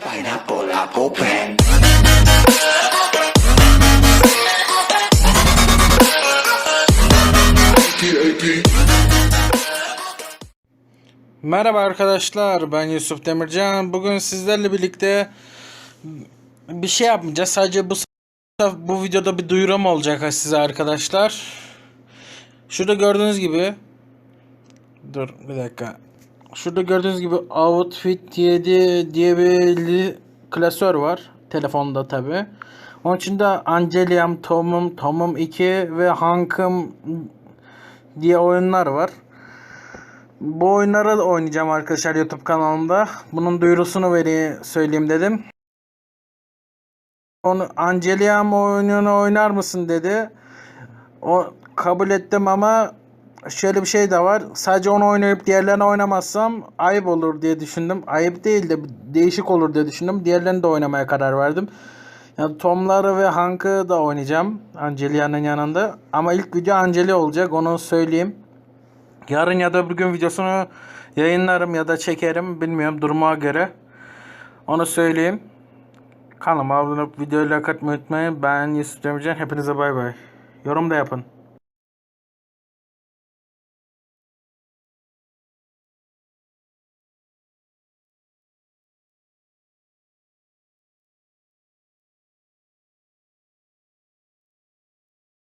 Pineapple, apple pen. Merhaba arkadaşlar ben Yusuf Demircan. Bugün sizlerle birlikte bir şey yapmayacağız. Sadece bu bu videoda bir duyurum olacak size arkadaşlar. Şurada gördüğünüz gibi Dur bir dakika. Şurada gördüğünüz gibi Outfit 7 diye bir klasör var. Telefonda tabi. Onun içinde Angelium, Tom'um, Tom'um 2 ve Hank'ım diye oyunlar var. Bu oyunları da oynayacağım arkadaşlar YouTube kanalımda. Bunun duyurusunu vereyim, söyleyeyim dedim. Onu Angelium oyununu oynar mısın dedi. O kabul ettim ama şöyle bir şey de var. Sadece onu oynayıp diğerlerini oynamazsam ayıp olur diye düşündüm. Ayıp değil de değişik olur diye düşündüm. Diğerlerini de oynamaya karar verdim. Yani Tom'ları ve Hank'ı da oynayacağım. Angelia'nın yanında. Ama ilk video Angelia olacak onu söyleyeyim. Yarın ya da öbür gün videosunu yayınlarım ya da çekerim. Bilmiyorum duruma göre. Onu söyleyeyim. Kanalıma abone olup videoyu like atmayı unutmayın. Ben Yusuf Demircan. Hepinize bay bay. Yorum da yapın.